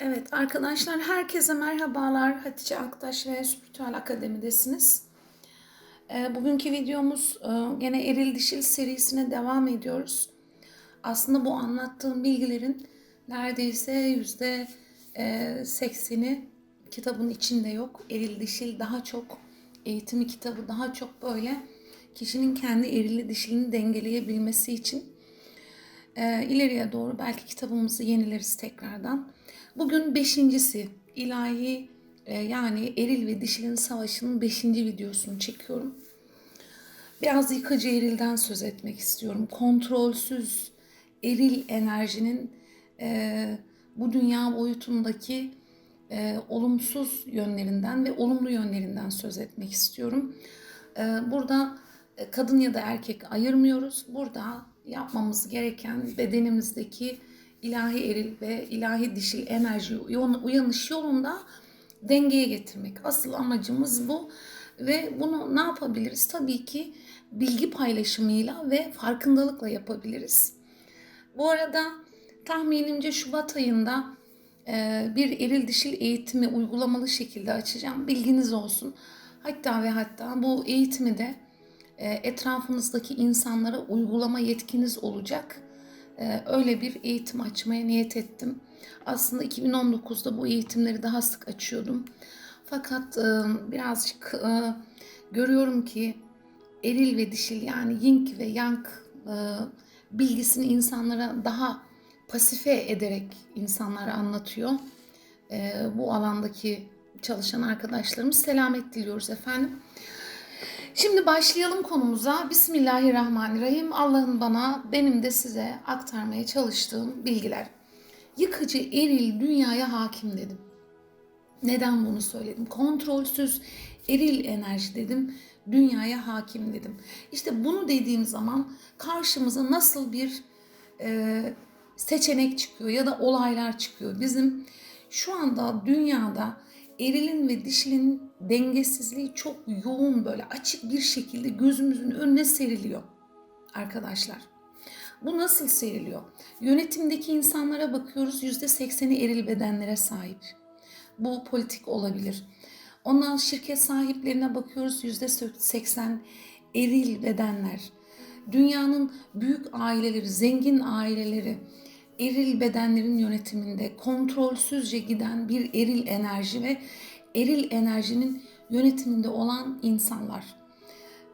Evet arkadaşlar herkese merhabalar. Hatice Aktaş ve Spiritüel Akademi'desiniz. Ee, bugünkü videomuz e, gene eril dişil serisine devam ediyoruz. Aslında bu anlattığım bilgilerin neredeyse yüzde e, sekseni kitabın içinde yok. Eril dişil daha çok eğitimi kitabı daha çok böyle kişinin kendi erili dişilini dengeleyebilmesi için e, ileriye doğru belki kitabımızı yenileriz tekrardan. Bugün beşincisi ilahi e, yani eril ve dişilin savaşının beşinci videosunu çekiyorum. Biraz yıkıcı erilden söz etmek istiyorum. Kontrolsüz eril enerjinin e, bu dünya boyutundaki e, olumsuz yönlerinden ve olumlu yönlerinden söz etmek istiyorum. E, burada e, kadın ya da erkek ayırmıyoruz. Burada yapmamız gereken bedenimizdeki ilahi eril ve ilahi dişil enerji uyanış yolunda dengeye getirmek. Asıl amacımız bu ve bunu ne yapabiliriz? Tabii ki bilgi paylaşımıyla ve farkındalıkla yapabiliriz. Bu arada tahminimce Şubat ayında e, bir eril dişil eğitimi uygulamalı şekilde açacağım. Bilginiz olsun. Hatta ve hatta bu eğitimi de etrafınızdaki insanlara uygulama yetkiniz olacak. E, öyle bir eğitim açmaya niyet ettim. Aslında 2019'da bu eğitimleri daha sık açıyordum. Fakat e, birazcık görüyorum ki eril ve dişil yani yin ve yang bilgisini insanlara daha pasife ederek insanlara anlatıyor. Bu alandaki çalışan arkadaşlarımız selamet diliyoruz efendim. Şimdi başlayalım konumuza. Bismillahirrahmanirrahim. Allah'ın bana, benim de size aktarmaya çalıştığım bilgiler. Yıkıcı eril dünyaya hakim dedim. Neden bunu söyledim? Kontrolsüz eril enerji dedim. Dünyaya hakim dedim. İşte bunu dediğim zaman karşımıza nasıl bir e, seçenek çıkıyor ya da olaylar çıkıyor. Bizim şu anda dünyada erilin ve dişilin dengesizliği çok yoğun böyle açık bir şekilde gözümüzün önüne seriliyor arkadaşlar. Bu nasıl seriliyor? Yönetimdeki insanlara bakıyoruz yüzde sekseni eril bedenlere sahip. Bu politik olabilir. Ondan şirket sahiplerine bakıyoruz yüzde seksen eril bedenler. Dünyanın büyük aileleri, zengin aileleri, eril bedenlerin yönetiminde kontrolsüzce giden bir eril enerji ve eril enerjinin yönetiminde olan insanlar.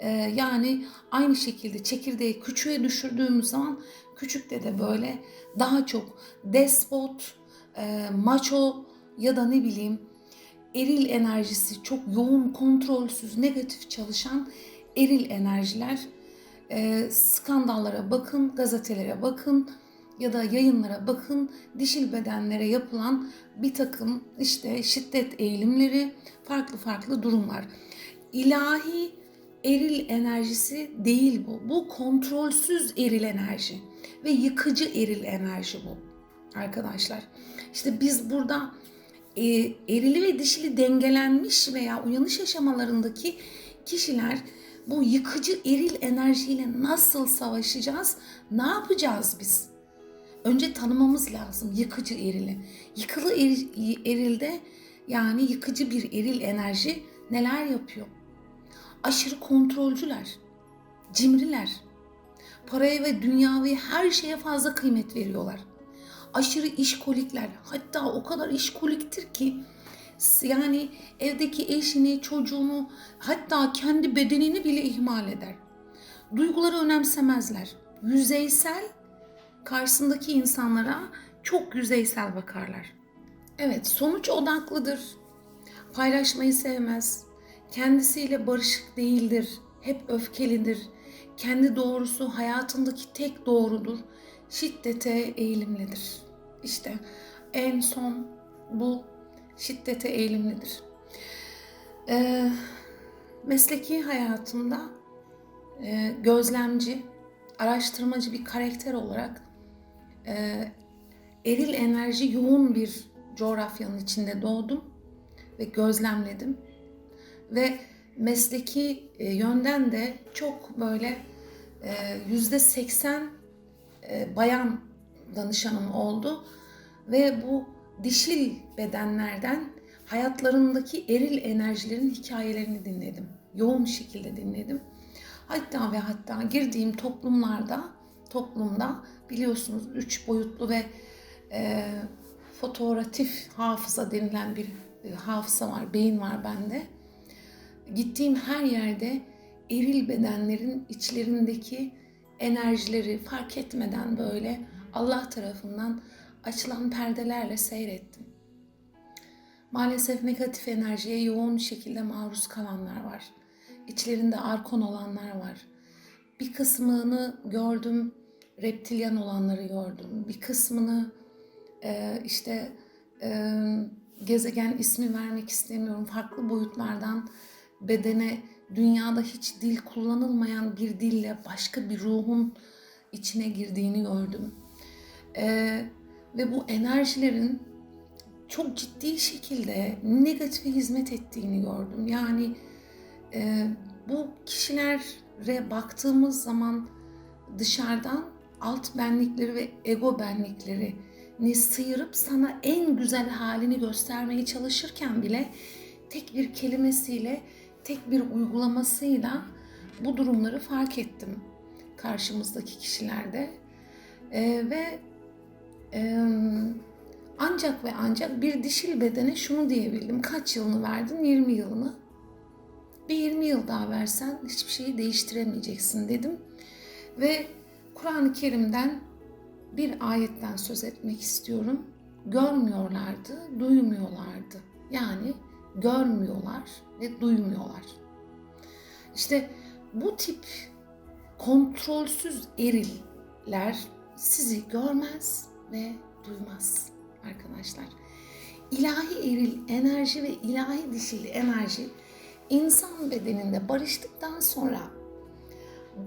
Ee, yani aynı şekilde çekirdeği küçüğe düşürdüğümüz zaman küçükte de böyle daha çok despot, e, macho ya da ne bileyim eril enerjisi çok yoğun, kontrolsüz, negatif çalışan eril enerjiler. E, skandallara bakın, gazetelere bakın, ya da yayınlara bakın dişil bedenlere yapılan bir takım işte şiddet eğilimleri farklı farklı durumlar. İlahi eril enerjisi değil bu. Bu kontrolsüz eril enerji ve yıkıcı eril enerji bu arkadaşlar. İşte biz burada e, erili ve dişili dengelenmiş veya uyanış aşamalarındaki kişiler bu yıkıcı eril enerjiyle nasıl savaşacağız? Ne yapacağız biz? Önce tanımamız lazım yıkıcı erili. Yıkılı erilde yani yıkıcı bir eril enerji neler yapıyor? Aşırı kontrolcüler, cimriler, paraya ve dünyavi her şeye fazla kıymet veriyorlar. Aşırı işkolikler, hatta o kadar işkoliktir ki yani evdeki eşini, çocuğunu, hatta kendi bedenini bile ihmal eder. Duyguları önemsemezler. Yüzeysel karşısındaki insanlara çok yüzeysel bakarlar. Evet, sonuç odaklıdır. Paylaşmayı sevmez. Kendisiyle barışık değildir. Hep öfkelidir. Kendi doğrusu hayatındaki tek doğrudur. Şiddete eğilimlidir. İşte en son bu şiddete eğilimlidir. Ee, mesleki hayatımda e, gözlemci, araştırmacı bir karakter olarak e, eril enerji yoğun bir coğrafyanın içinde doğdum ve gözlemledim. Ve mesleki e, yönden de çok böyle e, yüzde seksen e, bayan danışanım oldu ve bu dişil bedenlerden hayatlarındaki eril enerjilerin hikayelerini dinledim. Yoğun şekilde dinledim. Hatta ve hatta girdiğim toplumlarda, toplumda biliyorsunuz üç boyutlu ve e, fotoğrafif hafıza denilen bir e, hafıza var, beyin var bende. Gittiğim her yerde eril bedenlerin içlerindeki enerjileri fark etmeden böyle Allah tarafından açılan perdelerle seyrettim. Maalesef negatif enerjiye yoğun şekilde maruz kalanlar var. İçlerinde arkon olanlar var. Bir kısmını gördüm, reptilyan olanları gördüm. Bir kısmını e, işte e, gezegen ismi vermek istemiyorum. Farklı boyutlardan bedene dünyada hiç dil kullanılmayan bir dille başka bir ruhun içine girdiğini gördüm. Ee, ve bu enerjilerin çok ciddi şekilde negatife hizmet ettiğini gördüm. Yani e, bu kişilere baktığımız zaman dışarıdan alt benlikleri ve ego benlikleri ni sıyırıp sana en güzel halini göstermeye çalışırken bile tek bir kelimesiyle, tek bir uygulamasıyla bu durumları fark ettim karşımızdaki kişilerde. Ee, ve e, ancak ve ancak bir dişil bedene şunu diyebildim. Kaç yılını verdin? 20 yılını. Bir 20 yıl daha versen hiçbir şeyi değiştiremeyeceksin dedim. Ve Kur'an-ı Kerim'den bir ayetten söz etmek istiyorum. Görmüyorlardı, duymuyorlardı. Yani görmüyorlar ve duymuyorlar. İşte bu tip kontrolsüz eriller sizi görmez ve duymaz arkadaşlar. İlahi eril enerji ve ilahi dişil enerji insan bedeninde barıştıktan sonra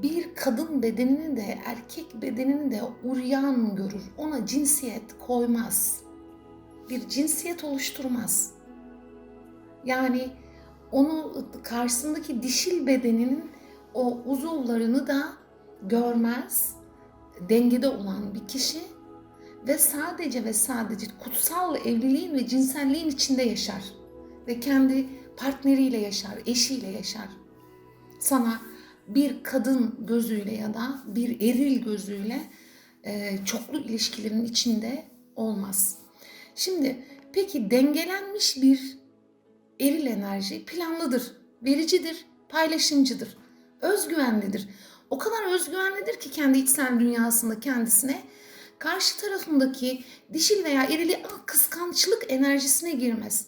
bir kadın bedenini de erkek bedenini de uryan görür. Ona cinsiyet koymaz. Bir cinsiyet oluşturmaz. Yani onu karşısındaki dişil bedeninin o uzuvlarını da görmez. Dengede olan bir kişi ve sadece ve sadece kutsal evliliğin ve cinselliğin içinde yaşar. Ve kendi partneriyle yaşar, eşiyle yaşar. Sana bir kadın gözüyle ya da bir eril gözüyle e, çoklu ilişkilerin içinde olmaz. Şimdi peki dengelenmiş bir eril enerji planlıdır, vericidir, paylaşımcıdır, özgüvenlidir. O kadar özgüvenlidir ki kendi içsel dünyasında kendisine karşı tarafındaki dişil veya erili kıskançlık enerjisine girmez.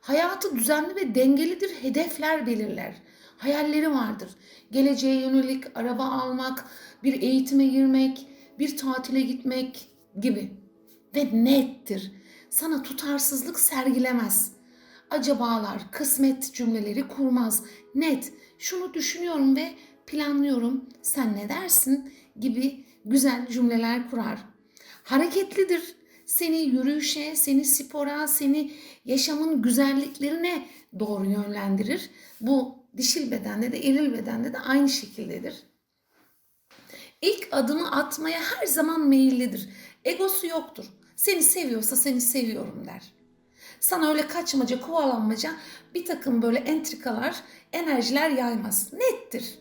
Hayatı düzenli ve dengelidir, hedefler belirler. Hayalleri vardır. Geleceğe yönelik araba almak, bir eğitime girmek, bir tatile gitmek gibi. Ve nettir. Sana tutarsızlık sergilemez. Acabalar, kısmet cümleleri kurmaz. Net. Şunu düşünüyorum ve planlıyorum. Sen ne dersin? gibi güzel cümleler kurar. Hareketlidir. Seni yürüyüşe, seni spora, seni yaşamın güzelliklerine doğru yönlendirir. Bu dişil bedende de eril bedende de aynı şekildedir. İlk adımı atmaya her zaman meyillidir. Egosu yoktur. Seni seviyorsa seni seviyorum der. Sana öyle kaçmaca, kovalanmaca bir takım böyle entrikalar, enerjiler yaymaz. Nettir.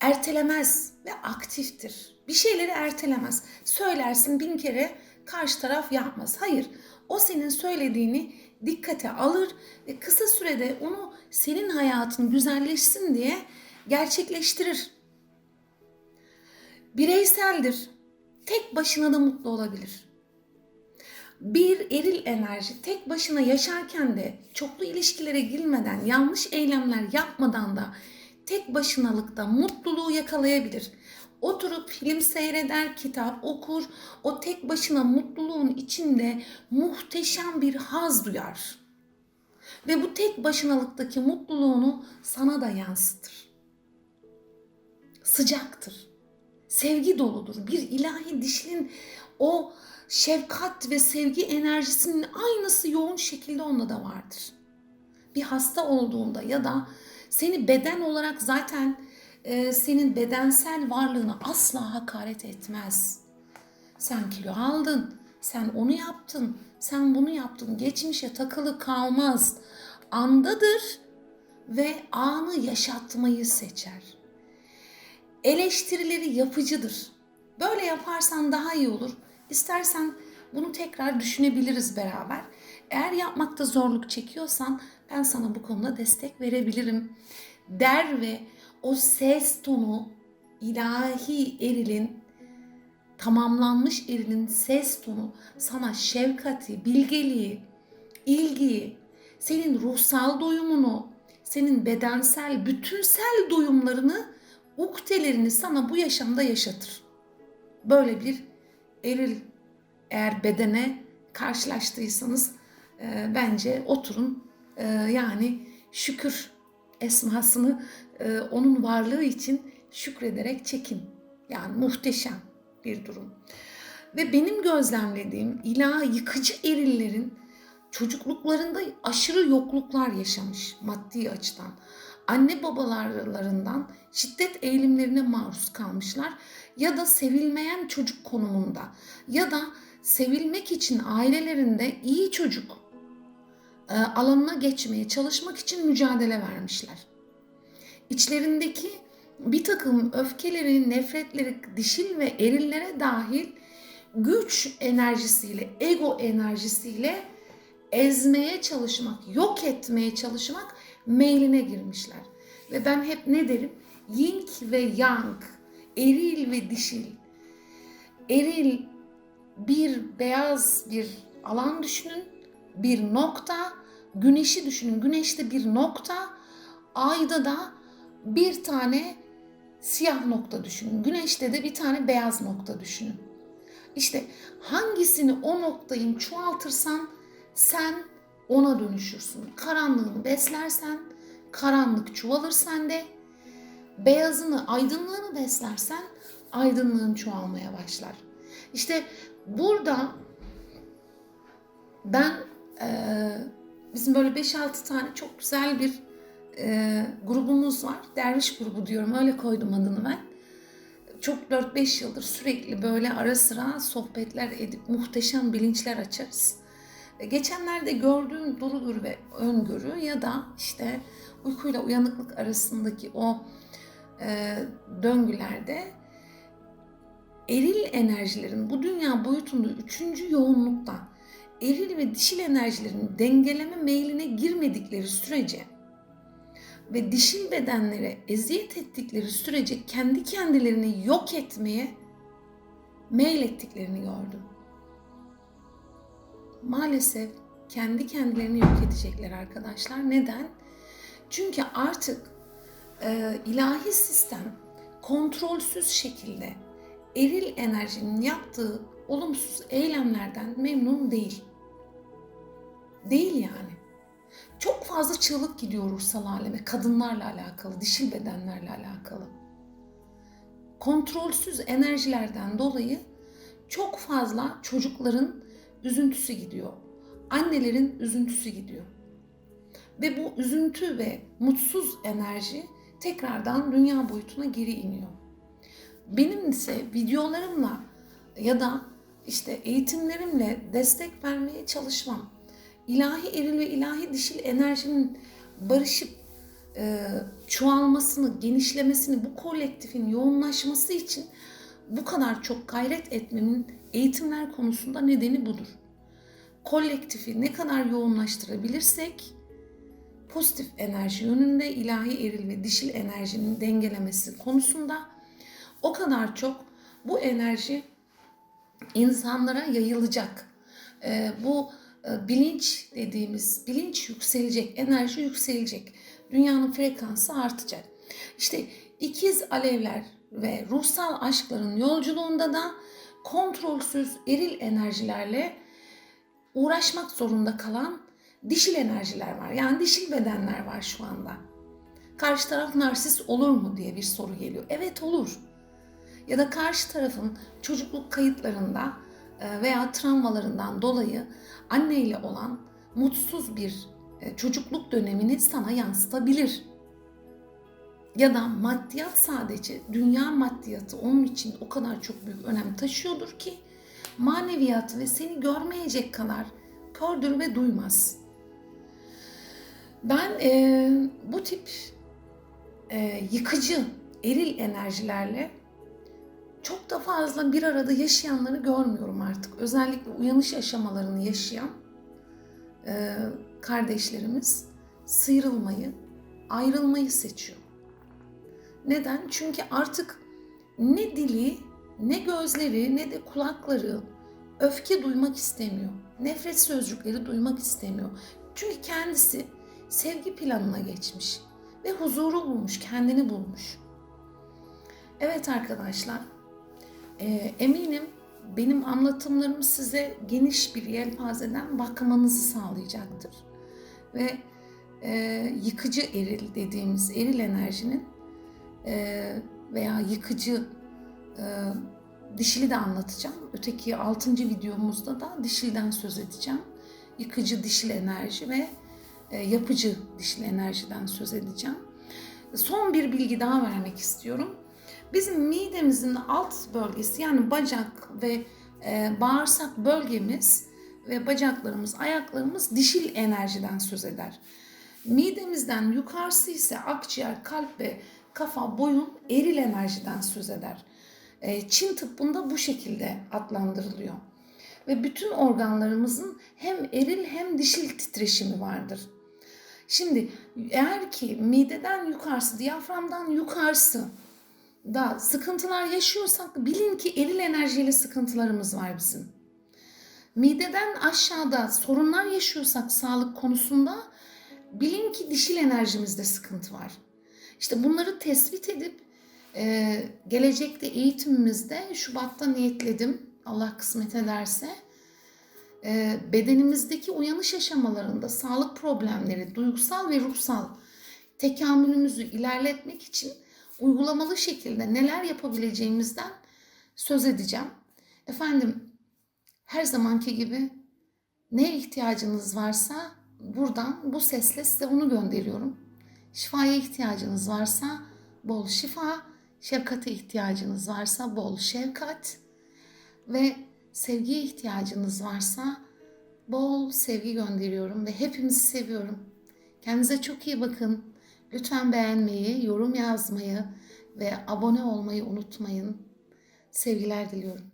Ertelemez ve aktiftir. Bir şeyleri ertelemez. Söylersin bin kere karşı taraf yapmaz. Hayır. O senin söylediğini dikkate alır ve kısa sürede onu senin hayatın güzelleşsin diye gerçekleştirir. Bireyseldir. Tek başına da mutlu olabilir. Bir eril enerji tek başına yaşarken de çoklu ilişkilere girmeden, yanlış eylemler yapmadan da tek başınalıkta mutluluğu yakalayabilir. Oturup film seyreder, kitap okur, o tek başına mutluluğun içinde muhteşem bir haz duyar. Ve bu tek başınalıktaki mutluluğunu sana da yansıtır. Sıcaktır. Sevgi doludur. Bir ilahi dişinin o şefkat ve sevgi enerjisinin aynısı yoğun şekilde onda da vardır. Bir hasta olduğunda ya da seni beden olarak zaten e, senin bedensel varlığını asla hakaret etmez. Sen kilo aldın, Sen onu yaptın, sen bunu yaptın. Geçmişe takılı kalmaz. Andadır ve anı yaşatmayı seçer. Eleştirileri yapıcıdır. Böyle yaparsan daha iyi olur. İstersen bunu tekrar düşünebiliriz beraber. Eğer yapmakta zorluk çekiyorsan ben sana bu konuda destek verebilirim. Der ve o ses tonu ilahi erilin tamamlanmış erilin ses tonu sana şefkati, bilgeliği, ilgiyi, senin ruhsal doyumunu, senin bedensel, bütünsel doyumlarını, uktelerini sana bu yaşamda yaşatır. Böyle bir eril eğer bedene karşılaştıysanız e, bence oturun e, yani şükür esmasını e, onun varlığı için şükrederek çekin. Yani muhteşem bir durum. Ve benim gözlemlediğim ilah yıkıcı erillerin çocukluklarında aşırı yokluklar yaşamış maddi açıdan. Anne babalarından şiddet eğilimlerine maruz kalmışlar ya da sevilmeyen çocuk konumunda ya da sevilmek için ailelerinde iyi çocuk e, alanına geçmeye çalışmak için mücadele vermişler. İçlerindeki bir takım öfkeleri, nefretleri dişil ve erillere dahil güç enerjisiyle, ego enerjisiyle ezmeye çalışmak, yok etmeye çalışmak meyline girmişler. Ve ben hep ne derim? Yin ve yang, eril ve dişil. Eril bir beyaz bir alan düşünün, bir nokta, güneşi düşünün. Güneşte bir nokta, ayda da bir tane siyah nokta düşünün. Güneşte de bir tane beyaz nokta düşünün. İşte hangisini o noktayı çoğaltırsan sen ona dönüşürsün. Karanlığını beslersen karanlık çoğalır sende. Beyazını, aydınlığını beslersen aydınlığın çoğalmaya başlar. İşte burada ben e, bizim böyle 5-6 tane çok güzel bir e, grubumuz var. Derviş grubu diyorum. Öyle koydum adını ben. Çok 4-5 yıldır sürekli böyle ara sıra sohbetler edip muhteşem bilinçler açarız. E, geçenlerde gördüğüm durudur ve öngörü ya da işte uykuyla uyanıklık arasındaki o e, döngülerde eril enerjilerin bu dünya boyutunda üçüncü yoğunlukta eril ve dişil enerjilerin dengeleme meyline girmedikleri sürece ve dişil bedenlere eziyet ettikleri sürece kendi kendilerini yok etmeye meylettiklerini gördüm. Maalesef kendi kendilerini yok edecekler arkadaşlar. Neden? Çünkü artık e, ilahi sistem kontrolsüz şekilde eril enerjinin yaptığı olumsuz eylemlerden memnun değil. Değil yani. Fazla çığlık gidiyor ruhsal aleme, kadınlarla alakalı, dişil bedenlerle alakalı. Kontrolsüz enerjilerden dolayı çok fazla çocukların üzüntüsü gidiyor. Annelerin üzüntüsü gidiyor. Ve bu üzüntü ve mutsuz enerji tekrardan dünya boyutuna geri iniyor. Benim ise videolarımla ya da işte eğitimlerimle destek vermeye çalışmam ilahi eril ve ilahi dişil enerjinin barışıp e, çoğalmasını, genişlemesini, bu kolektifin yoğunlaşması için bu kadar çok gayret etmemin eğitimler konusunda nedeni budur. Kolektifi ne kadar yoğunlaştırabilirsek pozitif enerji yönünde ilahi eril ve dişil enerjinin dengelemesi konusunda o kadar çok bu enerji insanlara yayılacak. E, bu bilinç dediğimiz bilinç yükselecek, enerji yükselecek. Dünyanın frekansı artacak. İşte ikiz alevler ve ruhsal aşkların yolculuğunda da kontrolsüz eril enerjilerle uğraşmak zorunda kalan dişil enerjiler var. Yani dişil bedenler var şu anda. Karşı taraf narsist olur mu diye bir soru geliyor. Evet olur. Ya da karşı tarafın çocukluk kayıtlarında e, veya travmalarından dolayı anne ile olan mutsuz bir e, çocukluk dönemini sana yansıtabilir. Ya da maddiyat sadece dünya maddiyatı onun için o kadar çok büyük önem taşıyordur ki maneviyatı ve seni görmeyecek kadar kördür ve duymaz. Ben e, bu tip e, yıkıcı, eril enerjilerle çok da fazla bir arada yaşayanları görmüyorum artık. Özellikle uyanış aşamalarını yaşayan e, kardeşlerimiz sıyrılmayı, ayrılmayı seçiyor. Neden? Çünkü artık ne dili, ne gözleri, ne de kulakları öfke duymak istemiyor. Nefret sözcükleri duymak istemiyor. Çünkü kendisi sevgi planına geçmiş ve huzuru bulmuş, kendini bulmuş. Evet arkadaşlar, e, eminim benim anlatımlarım size geniş bir yelpazeden bakmanızı sağlayacaktır. Ve e, yıkıcı eril dediğimiz eril enerjinin e, veya yıkıcı e, dişili de anlatacağım. Öteki 6. videomuzda da dişilden söz edeceğim. Yıkıcı dişil enerji ve e, yapıcı dişil enerjiden söz edeceğim. Son bir bilgi daha vermek istiyorum. Bizim midemizin alt bölgesi yani bacak ve e, bağırsak bölgemiz ve bacaklarımız, ayaklarımız dişil enerjiden söz eder. Midemizden yukarısı ise akciğer, kalp ve kafa, boyun eril enerjiden söz eder. E, Çin tıbbında bu şekilde adlandırılıyor. Ve bütün organlarımızın hem eril hem dişil titreşimi vardır. Şimdi eğer ki mideden yukarısı, diyaframdan yukarısı da sıkıntılar yaşıyorsak bilin ki eril enerjiyle sıkıntılarımız var bizim. Mideden aşağıda sorunlar yaşıyorsak sağlık konusunda bilin ki dişil enerjimizde sıkıntı var. İşte bunları tespit edip e, gelecekte eğitimimizde Şubat'ta niyetledim Allah kısmet ederse e, bedenimizdeki uyanış aşamalarında sağlık problemleri, duygusal ve ruhsal tekamülümüzü ilerletmek için uygulamalı şekilde neler yapabileceğimizden söz edeceğim. Efendim her zamanki gibi ne ihtiyacınız varsa buradan bu sesle size onu gönderiyorum. Şifaya ihtiyacınız varsa bol şifa, şefkate ihtiyacınız varsa bol şefkat ve sevgiye ihtiyacınız varsa bol sevgi gönderiyorum ve hepinizi seviyorum. Kendinize çok iyi bakın. Lütfen beğenmeyi, yorum yazmayı ve abone olmayı unutmayın. Sevgiler diliyorum.